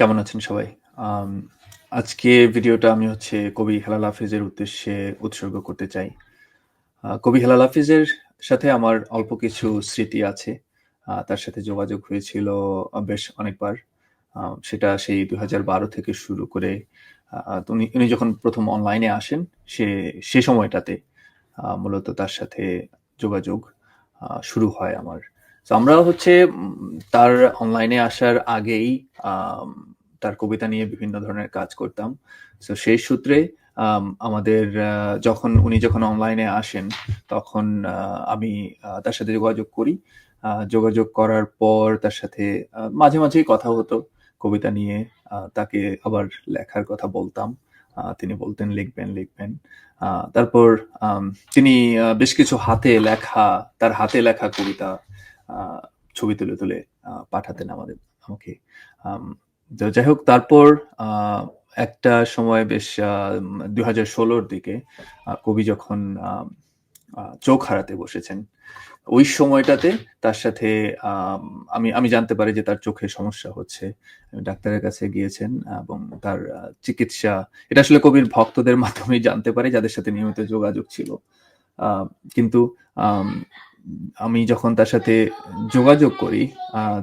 কেমন আছেন সবাই? আজকে ভিডিওটা আমি হচ্ছে কবি হেলাল হাফিজের উদ্দেশ্যে উৎসর্গ করতে চাই। কবি হেলাল হাফিজের সাথে আমার অল্প কিছু স্মৃতি আছে। তার সাথে যোগাযোগ হয়েছিল বেশ অনেকবার। সেটা সেই ২০১২ থেকে শুরু করে উনি উনি যখন প্রথম অনলাইনে আসেন, সে সে সময়টাতে মূলত তার সাথে যোগাযোগ শুরু হয় আমার। সো আমরা হচ্ছে তার অনলাইনে আসার আগেই তার কবিতা নিয়ে বিভিন্ন ধরনের কাজ করতাম। সো সেই সূত্রে আম আমাদের যখন উনি যখন অনলাইনে আসেন তখন আমি তার সাথে যোগাযোগ করি। যোগাযোগ করার পর তার সাথে মাঝে, মাঝেই কথা হতো কবিতা নিয়ে। তাকে আবার লেখার কথা বলতাম। তিনি বলতেন লিখবেন, লিখবেন। তারপর তিনি বেশ কিছু হাতে লেখা, তার হাতে লেখা কবিতা ছবি তুলে, তুলে পাঠাতেন আমাদের আমাকে। যাই হোক তারপর একটা সময় বেশ আ ২০১৬ র দিকে কবি যখন চোখ হারাতে বসেছেন, ওই সময়টাতে তার সাথে আম আমি জানতে পারি যে তার চোখে সমস্যা হচ্ছে। ডাক্তারের কাছে গিয়েছেন এবং তার চিকিৎসা এটা আসলে কবির ভক্তদের মাধ্যমেই জানতে পারে যাদের সাথে নিয়মিত যোগাযোগ ছিল। কিন্তু আম যখন তার সাথে যোগাযোগ করি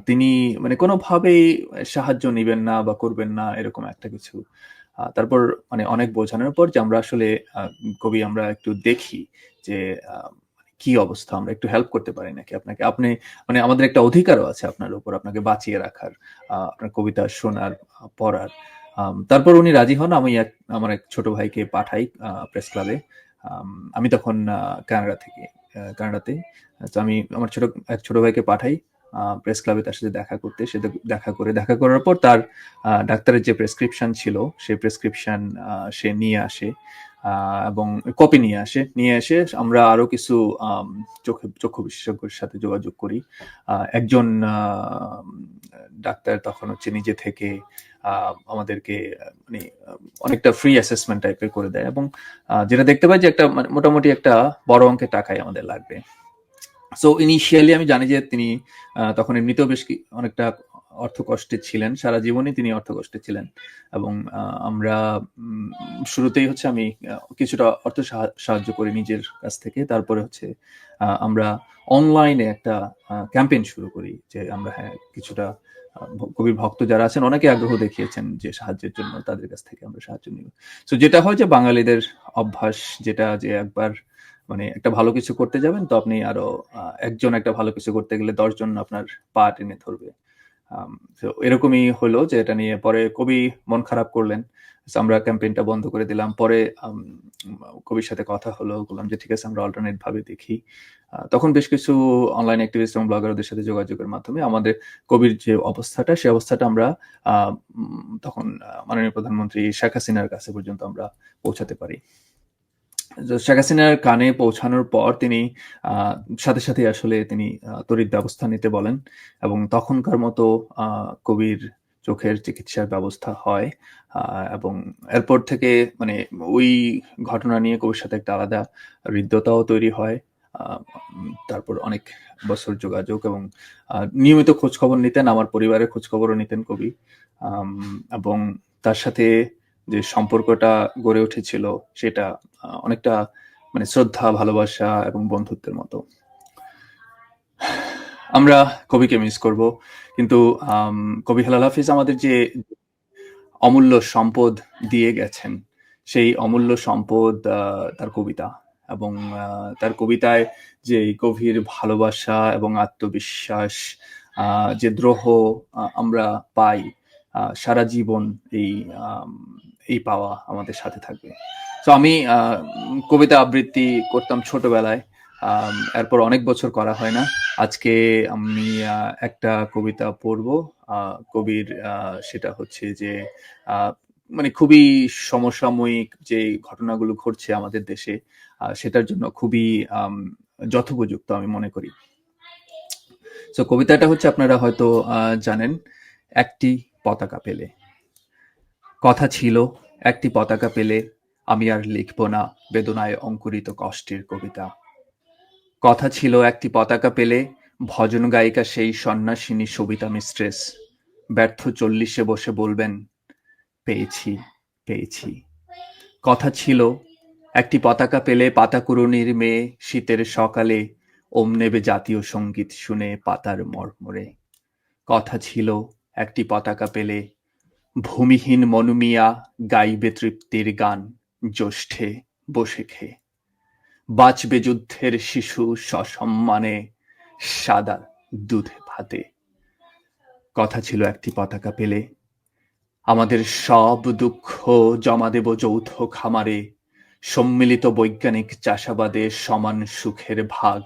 তিনি মানে কোনোভাবেই সাহায্য নিবেন না বা করবেন না এরকম একটা কিছু। তারপর মানে অনেক বোঝানোর পর যে আমরা আসলে কবি আমরা একটু দেখি যে কি অবস্থা আমরা একটু হেল্প করতে পারি নাকি আপনাকে? আপনি মানে আমাদের একটা অধিকারও আছে আপনার উপর আপনাকে বাঁচিয়ে রাখার, আপনার কবিতা শোনার, পড়ার। তারপর উনি রাজি হন। আমি এক আমার এক ছোট ভাইকে পাঠাই প্রেস ক্লাবে। আমি তখন কানাডা থেকে কানাডাতে। তো আমি আমার ছোট, এক ছোট ভাইকে পাঠাই প্রেস ক্লাবে তার সাথে দেখা করতে। সে দেখা করে, দেখা করার পর তার ডাক্তারের যে প্রেসক্রিপশন ছিল সেই প্রেসক্রিপশন সে নিয়ে আসে এবং কপি নিয়ে আসে। নিয়ে এসে আমরা আরও কিছু চোখে, চক্ষু বিশেষজ্ঞের সাথে যোগাযোগ করি। একজন ডাক্তার তখন হচ্ছে নিজে থেকে আমাদেরকে মানে অনেকটা ফ্রি অ্যাসেসমেন্ট টাইপের করে দেয় এবং যেটা দেখতে পাই যে একটা মানে মোটামুটি একটা বড় অঙ্কের টাকাই আমাদের লাগবে। সো ইনিশিয়ালি আমি জানি যে তিনি তখন এমনিতেও বেশ অনেকটা অর্থকষ্টে ছিলেন। সারা জীবনই তিনি অর্থকষ্টে ছিলেন। এবং আমরা শুরুতেই হচ্ছে আমি কিছুটা অর্থ সাহা সাহায্য করি নিজের কাছ থেকে। তারপরে হচ্ছে আমরা অনলাইনে একটা ক্যাম্পেইন শুরু করি যে আমরা হ্যাঁ, কিছুটা কবির ভক্ত যারা আছেন অনেকে আগ্রহ দেখিয়েছেন যে সাহায্যের জন্য তাদের কাছ থেকে আমরা সাহায্য নিব। তো যেটা হয় যে বাঙালিদের অভ্যাস যেটা যে একবার মানে একটা ভালো কিছু করতে যাবেন তো আপনি আরও একজন একটা ভালো কিছু করতে গেলে দশজন আপনার পা টেনে ধরবে। তো এরকমই হলো যে এটা নিয়ে পরে কবি মন খারাপ করলেন। আমরা ক্যাম্পেইনটা বন্ধ করে দিলাম। পরে কবির সাথে কথা হলো। বললাম যে, ঠিক আছে, আমরা অল্টারনেট ভাবে দেখি। তখন বেশ কিছু অনলাইন অ্যাক্টিভিস্ট এবং ব্লগারদের সাথে যোগাযোগের মাধ্যমে আমাদের কবির যে অবস্থাটা, সে অবস্থাটা আমরা তখন মাননীয় প্রধানমন্ত্রী শেখ হাসিনার কাছে পর্যন্ত আমরা পৌঁছাতে পারি। শেখ হাসিনার কানে পৌঁছানোর পর তিনি সাথে, সাথেই আসলে তিনি তড়িৎ ব্যবস্থা নিতে বলেন এবং তখনকার মতো কবির চোখের চিকিৎসার ব্যবস্থা হয়। এবং এরপর থেকে মানে ওই ঘটনা নিয়ে কবির সাথে একটা আলাদা হৃদ্যতাও তৈরি হয়। তারপর অনেক বছর যোগাযোগ এবং নিয়মিত খোঁজখবর নিতেন। আমার পরিবারের খোঁজখবরও নিতেন কবি। এবং তার সাথে যে সম্পর্কটা গড়ে উঠেছিল সেটা অনেকটা মানে শ্রদ্ধা, ভালোবাসা এবং বন্ধুত্বের মতো। আমরা কবিকে মিস করব। কিন্তু কবি হেলাল হাফিজ আমাদের যে অমূল্য সম্পদ দিয়ে গেছেন, সেই অমূল্য সম্পদ তার কবিতা এবং তার কবিতায় যে গভীর ভালোবাসা এবং আত্মবিশ্বাস যে দ্রোহ আমরা পাই সারা জীবন এই এই পাওয়া আমাদের সাথে থাকবে। তো আমি কবিতা আবৃত্তি করতাম ছোটবেলায়। এরপর অনেক বছর করা হয় না। আজকে আমি একটা কবিতা পড়ব। কবির সেটা হচ্ছে যে মানে খুবই সমসাময়িক যে ঘটনাগুলো ঘটছে আমাদের দেশে সেটার জন্য খুবই যথোপযুক্ত আমি মনে করি। তো কবিতাটা হচ্ছে আপনারা হয়তো জানেন, একটি পতাকা পেলে। কথা ছিল, একটি পতাকা পেলে আমি আর লিখব না, বেদনায় অঙ্কুরিত কষ্টের কবিতা। কথা ছিল, একটি পতাকা পেলে ভজন গায়িকা সেই সন্ন্যাসিনী সবিতা মিস্ট্রেস। ব্যর্থ চল্লিশে বসে বলবেন, পেয়েছি পেয়েছি কথা ছিল, একটি পতাকা পেলে পাতাকুরুনির মেয়ে শীতের সকালে ওম নেবে জাতীয় সংগীত শুনে পাতার মর্মরে কথা ছিল, একটি পতাকা পেলে ভূমিহীন মনুমিয়া গাইবে তৃপ্তির গান, জ্যৈষ্ঠে বসে খেয়ে বাঁচবে যুদ্ধের শিশু সসম্মানে, সাদা দুধে ভাতে। কথা ছিল একটি পতাকা পেলে। আমাদের সব দুঃখ জমা দেব যৌথ খামারে। সম্মিলিত বৈজ্ঞানিক চাষাবাদে সমান সুখের ভাগ।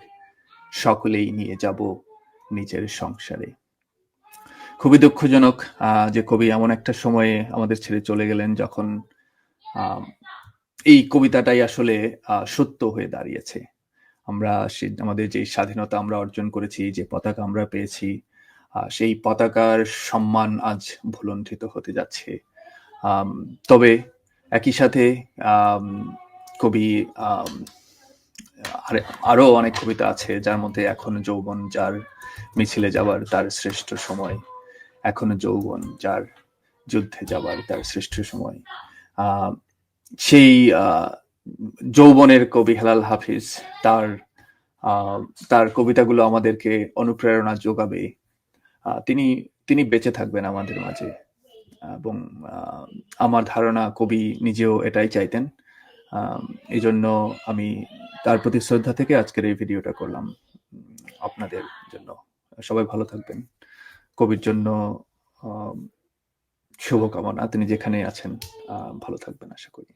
সকলেই নিয়ে যাব নিজের সংসারে। খুবই দুঃখজনক যে কবি এমন একটা সময়ে আমাদের ছেড়ে চলে গেলেন যখন এই কবিতাটাই আসলে সত্য হয়ে দাঁড়িয়েছে। আমরা আমাদের যে স্বাধীনতা আমরা অর্জন করেছি, যে পতাকা আমরা পেয়েছি সেই পতাকার সম্মান আজ ভুলণ্ঠিত হতে যাচ্ছে। তবে একই সাথে কবি আরও অনেক কবিতা আছে যার মধ্যে এখন যৌবন যার মিছিলে যাবার তার শ্রেষ্ঠ সময়। এখনও যৌবন যার যুদ্ধে যাবার তার শ্রেষ্ঠ সময়। সেই যৌবনের কবি হেলাল হাফিজ তার তার কবিতাগুলো আমাদেরকে অনুপ্রেরণা যোগাবে। তিনি তিনি বেঁচে থাকবেন আমাদের মাঝে। এবং আমার ধারণা কবি নিজেও এটাই চাইতেন। এই জন্য আমি তার প্রতি শ্রদ্ধা থেকে আজকের এই ভিডিওটা করলাম। আপনাদের জন্য। সবাই ভালো থাকবেন। কবির জন্য শুভকামনা। তিনি যেখানে আছেন ভালো থাকবেন আশা করি।